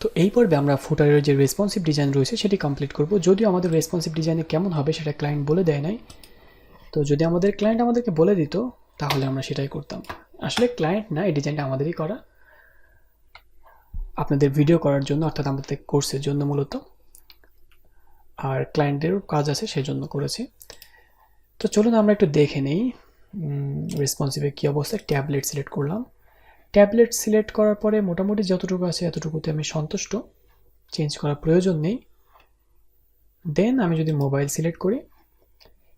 তো এই পর্বে আমরা ফুটারের যে রেসপন্সিভ ডিজাইন রয়েছে সেটি কমপ্লিট করব। যদিও আমাদের রেসপন্সিভ ডিজাইনে কেমন হবে সেটা ক্লায়েন্ট বলে দেয় নাই। তো যদি আমাদের ক্লায়েন্ট আমাদেরকে বলে দিত, তাহলে আমরা সেটাই করতাম। আসলে ক্লায়েন্ট না, এই ডিজাইনটা আমাদেরই করা। আপনাদের ভিডিও করার জন্য, অর্থাৎ আমাদের কোর্সের জন্য মূলত। আর ক্লায়েন্টেরও কাজ আছে সেই জন্য করেছি। তো চলুন আমরা একটু দেখে নেই। রেসপন্সিভে কী অবস্থা ট্যাবলেট সিলেক্ট করলাম। ট্যাবলেট সিলেক্ট করার পরে মোটামুটি যতটুকু আছে এতটুকুতে আমি সন্তুষ্ট। চেঞ্জ করার প্রয়োজন নেই। দেন আমি যদি মোবাইল সিলেক্ট করি,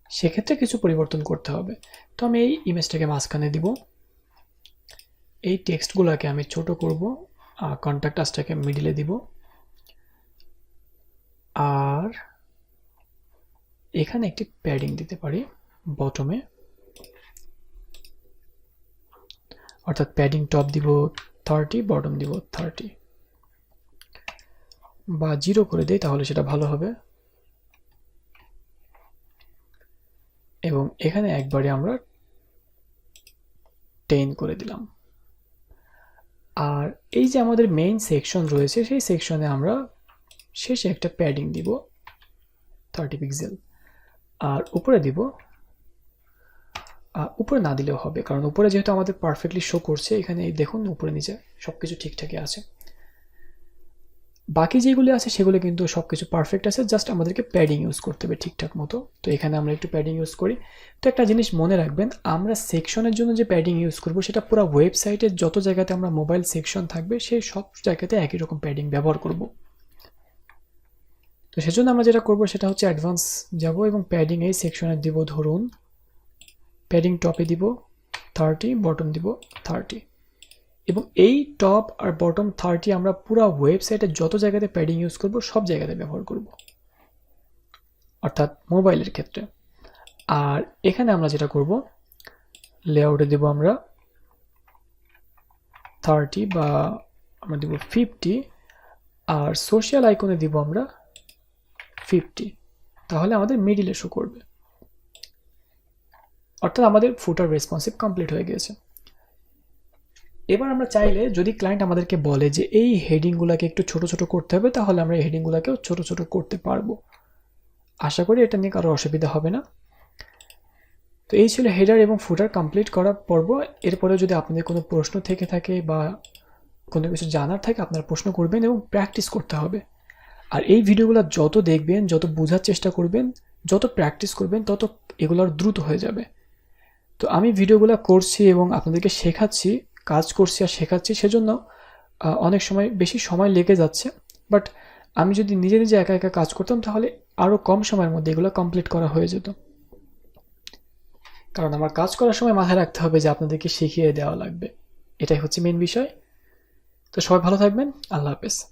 সেক্ষেত্রে কিছু পরিবর্তন করতে হবে। তো আমি এই ইমেজটাকে মাঝখানে দিব। এই টেক্সটগুলোকে আমি ছোট করব আর কন্ট্যাক্ট আসটাকে মিডিলে দিব। আর এখানে একটি প্যাডিং দিতে পারি, বটমে। অর্থাৎ প্যাডিং টপ দিব থার্টি বটম দিব থার্টি বা জিরো করে দেই তাহলে সেটা ভালো হবে। এবং এখানে একবারে আমরা টেন করে দিলাম। আর এই যে আমাদের মেইন সেকশন রয়েছে, সেই সেকশনে আমরা শেষে একটা প্যাডিং দিব থার্টি পিক্সেল আর উপরে দিব উপরে না দিলেও হবে। কারণ উপরে যেহেতু আমাদের পারফেক্টলি শো করছে, এখানে দেখুন উপরে নিচে সব কিছু ঠিকঠাকই আছে। বাকি যেগুলো আছে সেগুলো কিন্তু সব কিছু পারফেক্ট আছে জাস্ট আমাদেরকে প্যাডিং ইউজ করতে হবে ঠিকঠাক মতো। তো এখানে আমরা একটু প্যাডিং ইউজ করি। তো একটা জিনিস মনে রাখবেন, আমরা সেকশনের জন্য যে প্যাডিং ইউজ করব, সেটা পুরো ওয়েবসাইটের যত জায়গাতে আমরা মোবাইল সেকশন থাকবে, সেই সব জায়গাতে একই রকম প্যাডিং ব্যবহার করব। তো সেজন্য আমরা যেটা করব, সেটা হচ্ছে অ্যাডভান্স যাব এবং প্যাডিং এই সেকশনে দিব ধরুন প্যাডিং টপে দিব থার্টি বটম দিব থার্টি এবং এই টপ আর বটম থার্টি আমরা পুরো ওয়েবসাইটে যত জায়গাতে প্যাডিং ইউজ করব, সব জায়গাতে ব্যবহার করব। অর্থাৎ মোবাইলের ক্ষেত্রে। আর এখানে আমরা যেটা করব লেআউটে দেব আমরা থার্টি বা আমরা দেব ফিফটি আর সোশ্যাল আইকনে দিব আমরা ফিফটি তাহলে আমাদের মিডিলে শো করবে। অর্থাৎ আমাদের ফুটার রেসপন্সিভ কমপ্লিট হয়ে গিয়েছে। এবার আমরা চাইলে যদি ক্লায়েন্ট আমাদেরকে বলে যে এই হেডিংগুলোকে একটু ছোট ছোট করতে হবে, তাহলে আমরা এই হেডিংগুলোকেও ছোট ছোট করতে পারব। আশা করি এটা নিয়ে কারও অসুবিধা হবে না। তো এই ছিল হেডার এবং ফুটার কমপ্লিট করার পর্ব। এরপরে যদি আপনাদের কোনো প্রশ্ন থেকে থাকে বা কোনো কিছু জানার থাকে, আপনারা প্রশ্ন করবেন এবং প্র্যাকটিস করতে হবে। আর এই ভিডিওগুলো যত দেখবেন, যত বোঝার চেষ্টা করবেন, যত প্র্যাকটিস করবেন, তত এগুলোর দ্রুত হয়ে যাবে। তো আমি ভিডিওগুলো করছি এবং আপনাদেরকে শেখাচ্ছি, কাজ করছি আর শেখাচ্ছি, সেজন্য অনেক সময় বেশি সময় লেগে যাচ্ছে। বাট আমি যদি নিজে নিজে একা একা কাজ করতাম, তাহলে আরও কম সময়ের মধ্যে এগুলো কমপ্লিট করা হয়ে যেত। কারণ আমার কাজ করার সময় মাথায় রাখতে হবে যে আপনাদেরকে শিখিয়ে দেওয়া লাগবে। এটাই হচ্ছে মেন বিষয়। তো সবাই ভালো থাকবেন। আল্লাহ হাফেজ।